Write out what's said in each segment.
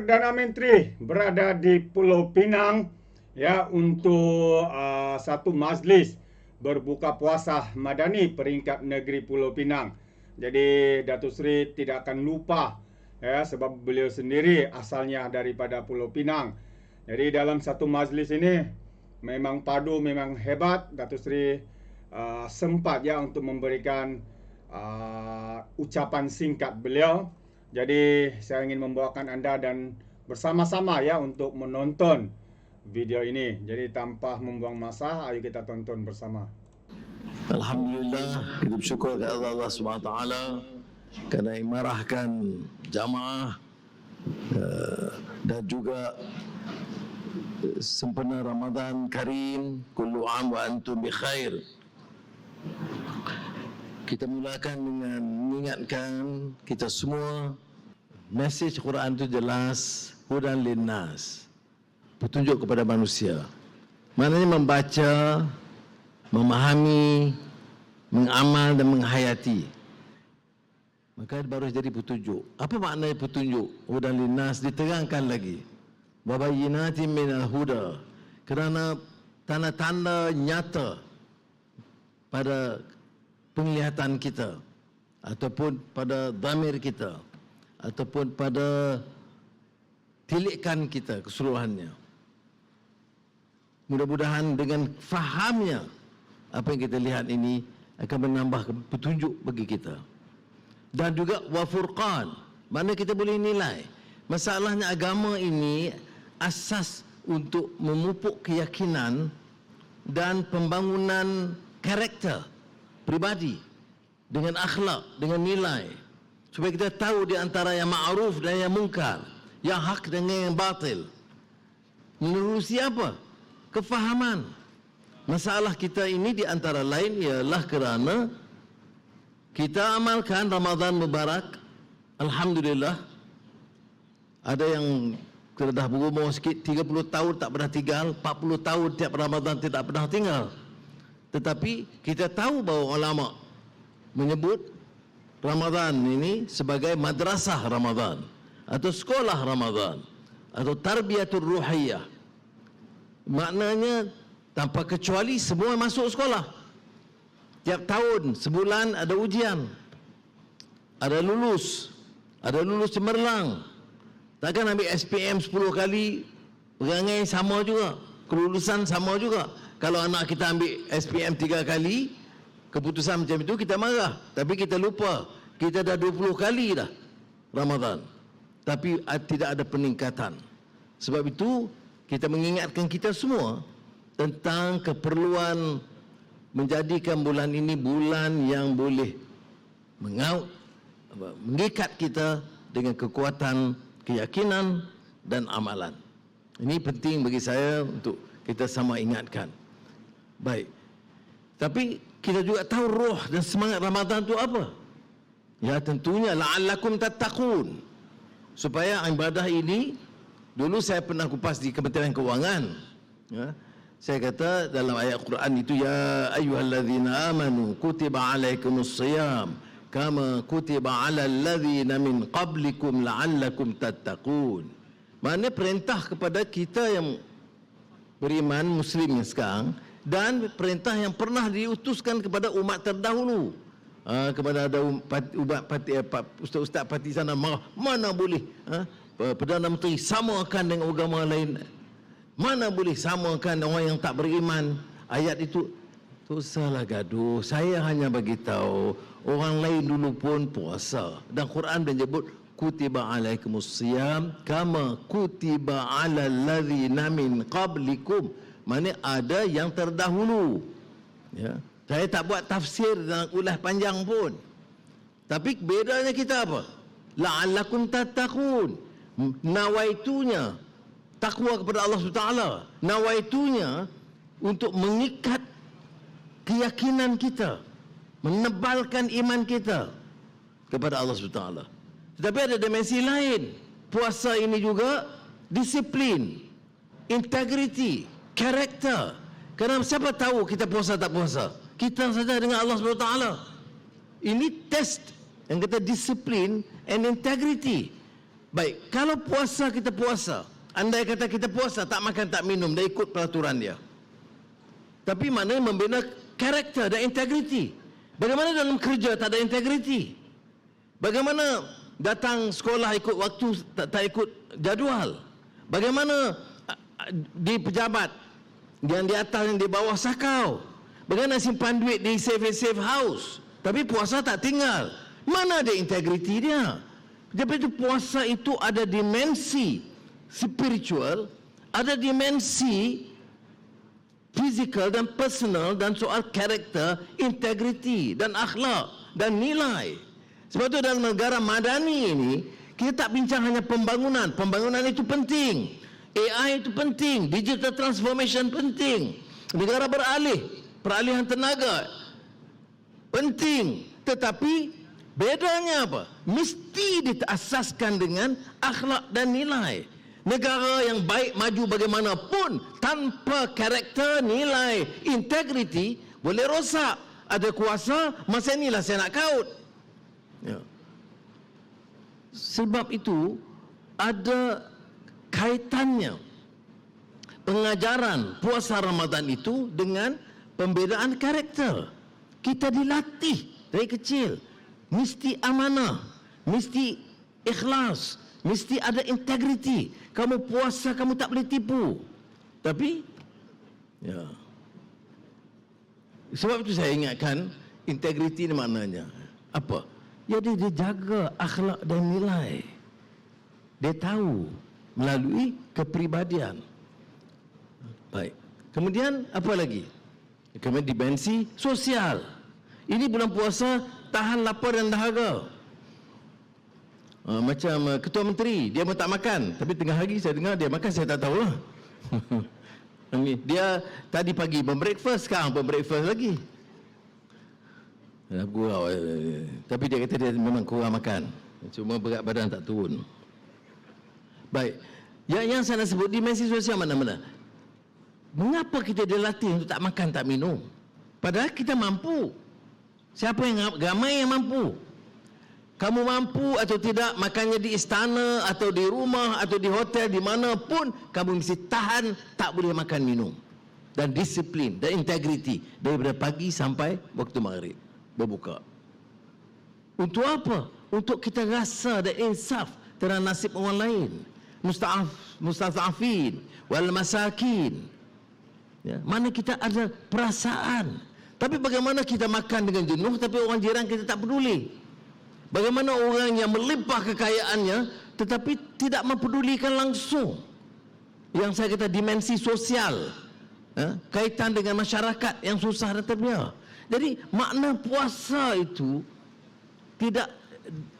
Perdana Menteri berada di Pulau Pinang ya untuk uh, satu majlis berbuka puasa madani peringkat negeri Pulau Pinang. Jadi Datuk Seri tidak akan lupa ya sebab beliau sendiri asalnya daripada Pulau Pinang. Jadi dalam satu majlis ini memang padu memang hebat Datuk Seri uh, sempat ya untuk memberikan uh, ucapan singkat beliau jadi saya ingin membawakan anda dan bersama-sama ya untuk menonton video ini. Jadi tanpa membuang masa, ayo kita tonton bersama. Alhamdulillah, kita bersyukur kepada Allah, SWT kerana imarahkan jamaah uh, dan juga sempena Ramadan Karim kullu am wa antum bi khair kita mulakan dengan mengingatkan kita semua mesej Quran itu jelas hudan linnas petunjuk kepada manusia. Maknanya membaca memahami mengamal dan menghayati. Maka baru jadi petunjuk. Apa maknanya petunjuk hudan linnas? Diterangkan lagi. Babayinati minal huda. Kerana tanda-tanda nyata pada penglihatan kita ataupun pada damir kita ataupun pada tilikan kita keseluruhannya. Mudah-mudahan dengan fahamnya apa yang kita lihat ini akan menambah petunjuk bagi kita. Dan juga wafurqan, mana kita boleh nilai. Masalahnya agama ini asas untuk memupuk keyakinan dan pembangunan karakter pribadi dengan akhlak dengan nilai supaya kita tahu di antara yang ma'ruf dan yang mungkar yang hak dengan yang batil. Menerusi apa kefahaman. Masalah kita ini di antara lain ialah kerana kita amalkan Ramadan Mubarak Alhamdulillah ada yang kita dah berumur sikit 30 tahun tak pernah tinggal 40 tahun tiap Ramadan tidak pernah tinggal tetapi kita tahu bahawa ulama menyebut Ramadan ini sebagai madrasah Ramadan atau sekolah Ramadan atau tarbiyatul ruhiyah. Maknanya tanpa kecuali semua masuk sekolah. Tiap tahun sebulan ada ujian. Ada lulus. Ada lulus cemerlang. Takkan ambil SPM 10 kali perangai sama juga. Kelulusan sama juga. Kalau anak kita ambil SPM tiga kali, keputusan macam itu kita marah. Tapi kita lupa, kita dah 20 kali dah Ramadan. Tapi tidak ada peningkatan. Sebab itu, kita mengingatkan kita semua tentang keperluan menjadikan bulan ini bulan yang boleh mengaut, mengikat kita dengan kekuatan keyakinan dan amalan. Ini penting bagi saya untuk kita sama ingatkan. Baik. Tapi kita juga tahu roh dan semangat Ramadan itu apa? Ya tentunya la'allakum tattaqun. Supaya ibadah ini dulu saya pernah kupas di Kementerian Keuangan. Ya. Saya kata dalam ayat Quran itu ya ayyuhallazina amanu kutiba alaikumus siyam kama kutiba alal ladzina min qablikum la'allakum tattaqun. Mana perintah kepada kita yang beriman muslim sekarang dan perintah yang pernah diutuskan kepada umat terdahulu. Ha, kepada ada um, umat pati, eh, ustaz-ustaz parti sana mana, mana boleh ha, Perdana Menteri samakan dengan agama lain. Mana boleh samakan orang yang tak beriman? Ayat itu tu salah gaduh saya hanya bagi tahu orang lain dulu pun puasa. Dan Quran menyebut kutiba alaikumus siyam kama kutiba alal ladzina min qablikum mana ada yang terdahulu. Ya. Saya tak buat tafsir dan ulah panjang pun. Tapi bedanya kita apa? La'allakum tattaqun. Nawaitunya takwa kepada Allah SWT nawaitunya untuk mengikat keyakinan kita menebalkan iman kita kepada Allah SWT tetapi ada dimensi lain. Puasa ini juga disiplin integriti karakter. Kerana siapa tahu kita puasa tak puasa? Kita saja dengan Allah SWT. Ini test yang kita disiplin and integrity. Baik, kalau puasa kita puasa, andai kata kita puasa tak makan tak minum dah ikut peraturan dia. Tapi maknanya membina karakter dan integriti. Bagaimana dalam kerja tak ada integriti? Bagaimana datang sekolah ikut waktu tak, tak ikut jadual? Bagaimana di pejabat yang di atas yang di bawah sakau? Bagaimana simpan duit di safe safe house? Tapi puasa tak tinggal. Mana ada integriti dia? Jadi itu puasa itu ada dimensi spiritual, ada dimensi fizikal dan personal dan soal karakter, integriti dan akhlak dan nilai. Sebab itu dalam negara madani ini, kita tak bincang hanya pembangunan. Pembangunan itu penting. AI itu penting. Digital transformation penting. Negara beralih. Peralihan tenaga. Penting. Tetapi bedanya apa? Mesti diasaskan dengan akhlak dan nilai. Negara yang baik maju bagaimanapun tanpa karakter, nilai, integriti boleh rosak. Ada kuasa, masa inilah saya nak kaut. Ya. Sebab itu ada kaitannya pengajaran puasa Ramadan itu dengan pembedaan karakter. Kita dilatih dari kecil mesti amanah, mesti ikhlas, mesti ada integriti. Kamu puasa kamu tak boleh tipu. Tapi ya. Sebab itu saya ingatkan integriti ni maknanya apa? Jadi dia jaga akhlak dan nilai. Dia tahu melalui kepribadian. Baik. Kemudian apa lagi? Kemudian dimensi sosial. Ini bulan puasa tahan lapar dan dahaga. Uh, macam uh, ketua menteri, dia pun tak makan. Tapi tengah hari saya dengar dia makan, saya tak tahu lah. dia tadi pagi pun breakfast, sekarang pun breakfast lagi. Gurau. Eh, tapi dia kata dia memang kurang makan. Cuma berat badan tak turun. Baik. Yang, yang saya nak sebut dimensi sosial mana-mana. Mengapa kita dilatih untuk tak makan, tak minum? Padahal kita mampu. Siapa yang ramai yang mampu? Kamu mampu atau tidak makannya di istana atau di rumah atau di hotel di mana pun kamu mesti tahan tak boleh makan minum dan disiplin dan integriti daripada pagi sampai waktu maghrib berbuka. Untuk apa? Untuk kita rasa dan insaf terhadap nasib orang lain. Musta'af, musta'afin, wal masakin. Ya, mana kita ada perasaan. Tapi bagaimana kita makan dengan jenuh tapi orang jiran kita tak peduli. Bagaimana orang yang melimpah kekayaannya tetapi tidak mempedulikan langsung. Yang saya kata dimensi sosial. Ya, kaitan dengan masyarakat yang susah dan terbiar. Jadi makna puasa itu tidak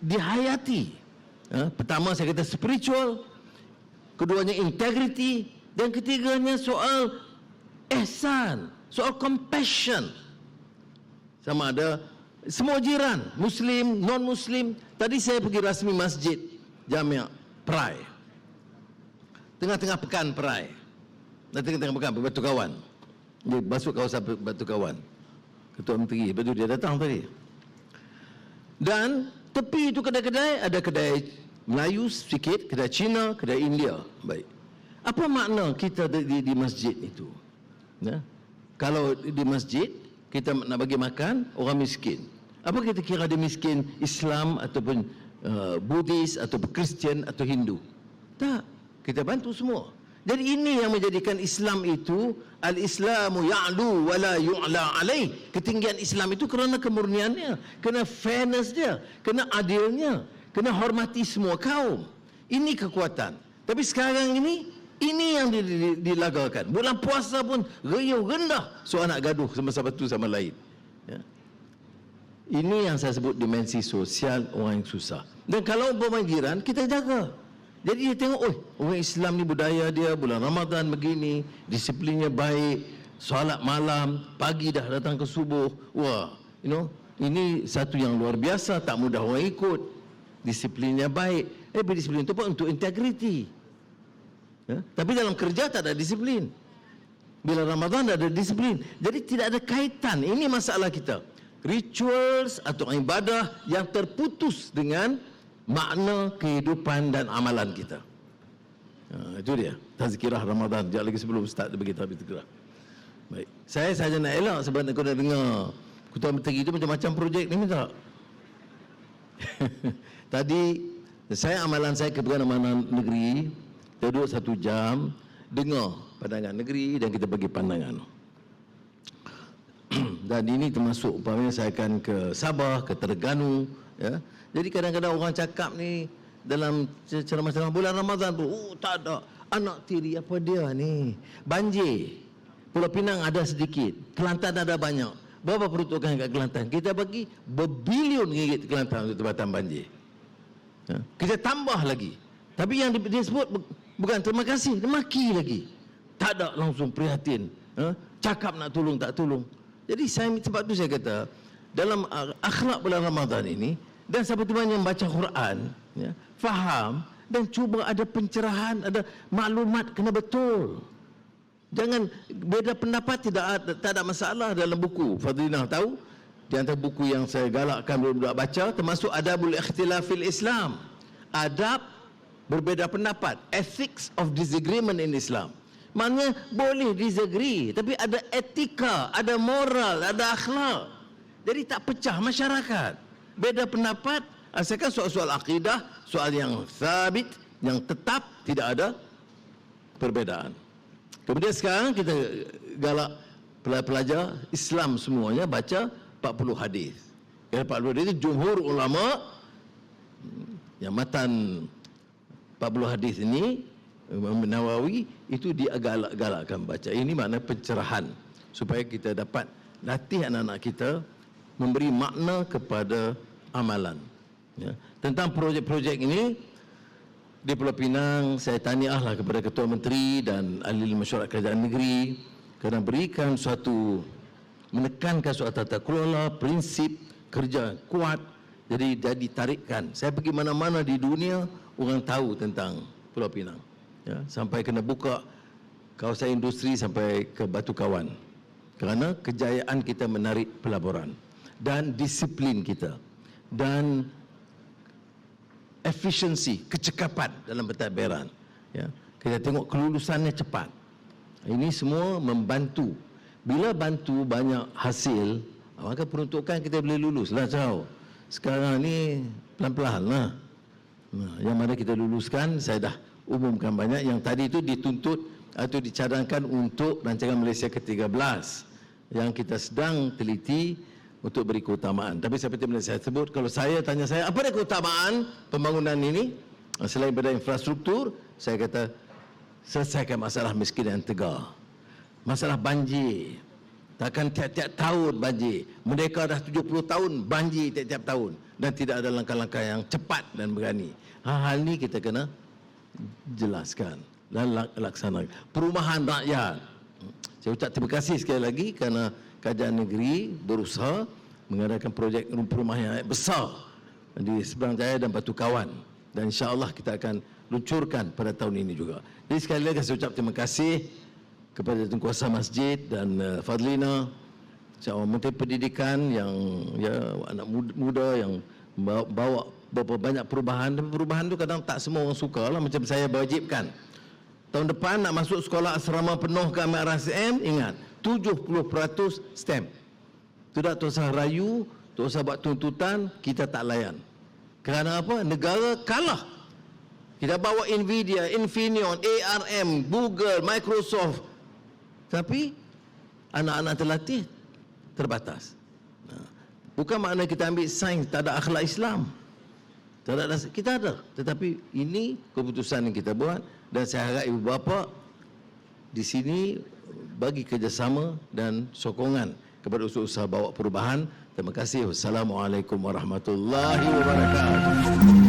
dihayati. Ha? Pertama saya kata spiritual, keduanya integriti dan ketiganya soal ihsan, soal compassion. Sama ada semua jiran, muslim, non muslim. Tadi saya pergi rasmi masjid Jamiah Perai. Tengah-tengah pekan Perai. Dan tengah-tengah pekan Batu Kawan. Dia masuk kawasan Batu Kawan. Ketua Menteri tu dia datang tadi Dan Tepi itu kedai-kedai Ada kedai Melayu sikit Kedai Cina Kedai India. Baik. Apa makna kita di, di, di masjid itu? Ya? Kalau di masjid Kita nak bagi makan Orang miskin. Apa kita kira dia miskin? Islam Ataupun uh, Buddhis Ataupun Kristian Atau Hindu? Tak. Kita bantu semua. Jadi ini yang menjadikan Islam itu al-Islamu ya'lu wa la yu'la alaih. Ketinggian Islam itu kerana kemurniannya, kena fairness dia, kena adilnya, kena hormati semua kaum. Ini kekuatan. Tapi sekarang ini ini yang dilagakan. Bulan puasa pun riuh rendah so anak gaduh sama satu sama lain. Ya. Ini yang saya sebut dimensi sosial orang yang susah. Dan kalau pemanggiran kita jaga. Jadi dia tengok, oh, orang Islam ni budaya dia bulan Ramadan begini, disiplinnya baik, solat malam, pagi dah datang ke subuh. Wah, you know, ini satu yang luar biasa, tak mudah orang ikut. Disiplinnya baik. Eh, disiplin itu pun untuk integriti. Ya? Tapi dalam kerja tak ada disiplin. Bila Ramadan ada disiplin. Jadi tidak ada kaitan. Ini masalah kita. Rituals atau ibadah yang terputus dengan makna kehidupan dan amalan kita. Ha, itu dia. Tazkirah Ramadan. Sekejap lagi sebelum Ustaz dia beritahu habis tazkirah. Baik. Saya saja nak elak sebab aku dah dengar Ketua Menteri itu macam-macam projek ni minta. Tadi saya amalan saya ke Amalan Negeri duduk satu jam dengar pandangan negeri dan kita bagi pandangan. dan ini termasuk umpamanya saya akan ke Sabah, ke Terengganu ya. Jadi kadang-kadang orang cakap ni dalam ceramah-ceramah bulan Ramadan tu, oh tak ada anak tiri apa dia ni. Banjir. Pulau Pinang ada sedikit, Kelantan ada banyak. Berapa peruntukan kat Kelantan? Kita bagi berbilion ringgit Kelantan untuk tempatan banjir. Ya. Kita tambah lagi. Tapi yang dia sebut bukan terima kasih, dia maki lagi. Tak ada langsung prihatin. Ha? Cakap nak tolong, tak tolong. Jadi saya sebab tu saya kata, dalam akhlak bulan Ramadan ini, dan siapa tu yang baca Quran, ya, faham, dan cuba ada pencerahan, ada maklumat kena betul. Jangan beda pendapat tidak ada, tak ada masalah dalam buku. Fadlinah tahu di antara buku yang saya galakkan budak baca termasuk Adabul Ikhtilafil Islam. Adab berbeza pendapat, ethics of disagreement in Islam. Maknanya boleh disagree tapi ada etika, ada moral, ada akhlak. Jadi tak pecah masyarakat. Beda pendapat asalkan soal-soal akidah, soal yang sabit, yang tetap tidak ada perbedaan. Kemudian sekarang kita galak pelajar Islam semuanya baca 40 hadis. Ya 40 hadis itu jumhur ulama yang matan 40 hadis ini Imam Nawawi itu digalak-galakkan baca. Ini makna pencerahan supaya kita dapat latih anak-anak kita memberi makna kepada amalan. Ya. Tentang projek-projek ini di Pulau Pinang saya tahniahlah kepada Ketua Menteri dan ahli masyarakat kerajaan negeri kerana berikan suatu menekankan suatu tata kelola prinsip kerja kuat jadi jadi tarikkan saya pergi mana-mana di dunia orang tahu tentang Pulau Pinang ya sampai kena buka kawasan industri sampai ke Batu Kawan kerana kejayaan kita menarik pelaburan dan disiplin kita dan efisiensi, kecekapan dalam pentadbiran. Ya. Kita tengok kelulusannya cepat. Ini semua membantu. Bila bantu banyak hasil, maka peruntukan kita boleh lulus lah jauh. Sekarang ni pelan-pelan lah. Yang mana kita luluskan, saya dah umumkan banyak. Yang tadi itu dituntut atau dicadangkan untuk rancangan Malaysia ke-13. Yang kita sedang teliti untuk beri keutamaan. Tapi seperti yang saya sebut, kalau saya tanya saya, apa dia keutamaan pembangunan ini? Selain pada infrastruktur, saya kata, selesaikan masalah miskin yang tegar. Masalah banjir. Takkan tiap-tiap tahun banjir. Mereka dah 70 tahun banjir tiap-tiap tahun. Dan tidak ada langkah-langkah yang cepat dan berani. Hal-hal ini kita kena jelaskan dan laksanakan. Perumahan rakyat. Saya ucap terima kasih sekali lagi kerana kerajaan negeri berusaha mengadakan projek rumah yang besar di Seberang Jaya dan Batu Kawan dan insyaAllah kita akan luncurkan pada tahun ini juga. Jadi sekali lagi saya ucap terima kasih kepada Tengkuasa Masjid dan uh, Fadlina Seorang Menteri Pendidikan yang ya anak muda yang bawa, bawa beberapa banyak perubahan dan perubahan tu kadang tak semua orang suka lah macam saya wajibkan tahun depan nak masuk sekolah asrama penuh ke RSM ingat 70% stem. Tidak tu usah rayu, tu usah buat tuntutan, kita tak layan. Kerana apa? Negara kalah. Kita bawa Nvidia, Infineon, ARM, Google, Microsoft. Tapi anak-anak terlatih terbatas. Bukan makna kita ambil sains tak ada akhlak Islam. Tak ada, kita ada. Tetapi ini keputusan yang kita buat dan saya harap ibu bapa di sini bagi kerjasama dan sokongan kepada usaha-usaha bawa perubahan. Terima kasih. Wassalamualaikum warahmatullahi wabarakatuh.